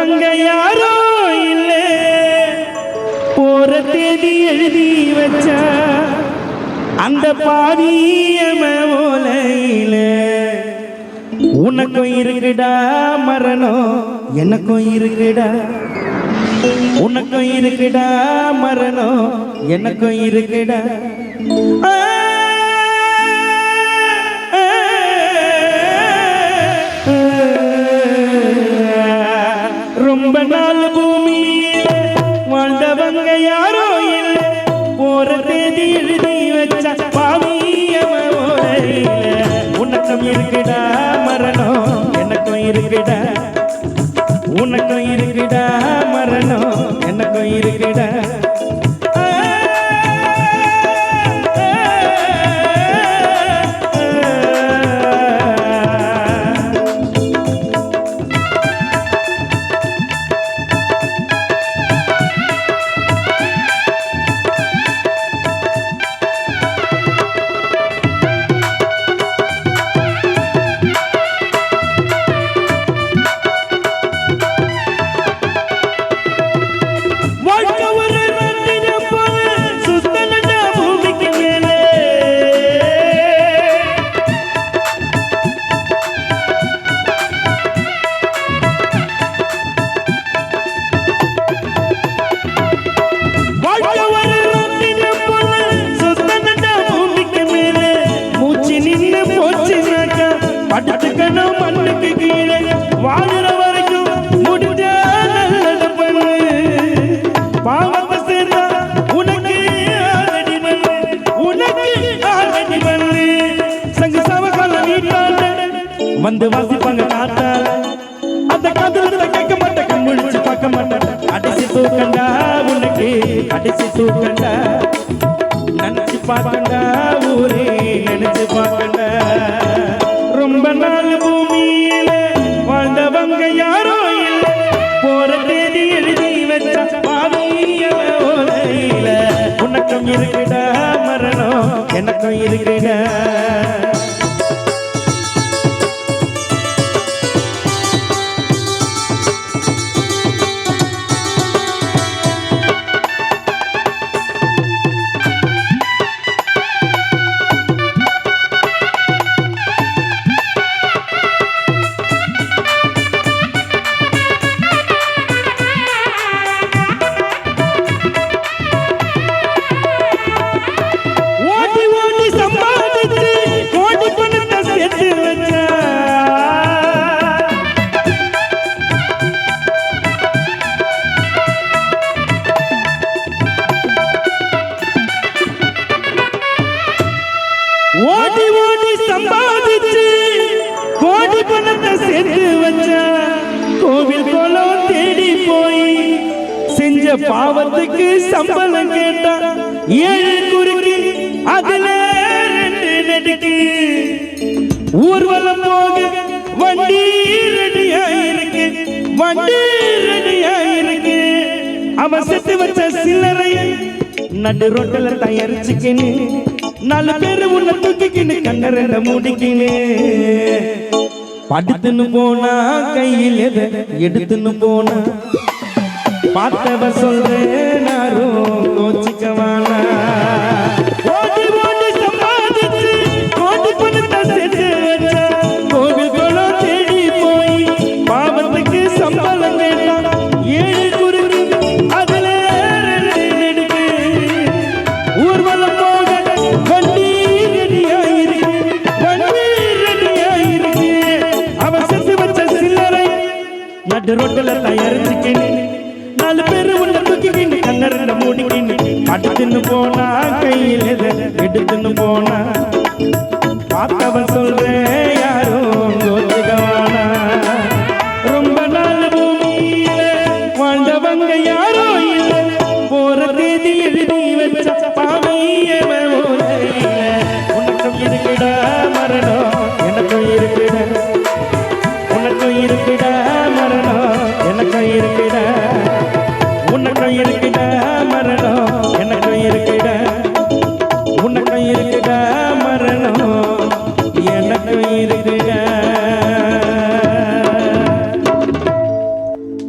அங்க யாரோ இல்ல. போற தேதி எழுதி வச்ச அந்த பாவியம ஓலையில. உனக்கும் இருக்குடா மரணம் எனக்கும் இருக்குடா. உனக்கும் இருக்குடா மரணம் எனக்கும் இருக்குடா. இருக்குடா மரணம்? எனக்கும் இருக்குடா உனக்கும் இருக்குடா அடுத்துக்கணும் மண்ணுக்கு கீழே. வாழுற வரைக்கும் முடிஞ்ச நல்லது பண்ணு. பாவத்தை சேர்ந்தா உனக்கு ஆரடி மண்ணு. உனக்கு ஆரடி மண்ணு. சங்கு சவகால வீட்டாண்ட வந்து வாசிப்பாங்க காத்தால அந்த காதல கேட்க மாட்டேன் கண் கண்முழிச்சு பார்க்க மாட்டேன். அடிச்சு தூக்கண்டா உனக்கு அடிச்சு தூக்கண்டா. நினைச்சு பார்க்கண்டா ஊரே நினைச்சு பார்க்கண்டா. இருக்குடா மரணம். எனக்கும் இருக்குடா சேர்த்து வச்சா கோவில் குளம் தேடி போய் செஞ்ச பாவத்துக்கு சம்பளம் கேட்டா ஏழு குறுக்கு அதுல ரெண்டு ஊர்வலம் போக வண்டி ரெடியா இருக்கு வண்டி ரெடியா இருக்கு. அவன் செத்து வச்ச சில்லறைய நடு ரோட்டில் தயாரிச்சுக்கின்னு நாலு பேரு உன்னை தூக்கிக்கின்னு கண்ண ரெண்ட மூடிக்கின்னு. படுத்துன்னு போனா கையில் எதை எடுத்துன்னு போனா? பார்த்தவ சொல்றேன் நாரும் கோச்சிக்கவானா நடு ரோட்டில் தயாரிச்சுக்கின்னு நாலு பேர் உள்ள தூக்கிக்கின்னு கண்ணறிந்த மூடிக்கின்னு அடுத்துன்னு போனா கையில் எடுத்துன்னு போனா. பார்த்தவன் சொல்றேன் யாரும் கோத்துகவானா ரொம்ப நாள் பூமியில வாழ்ந்தவங்க யாரும்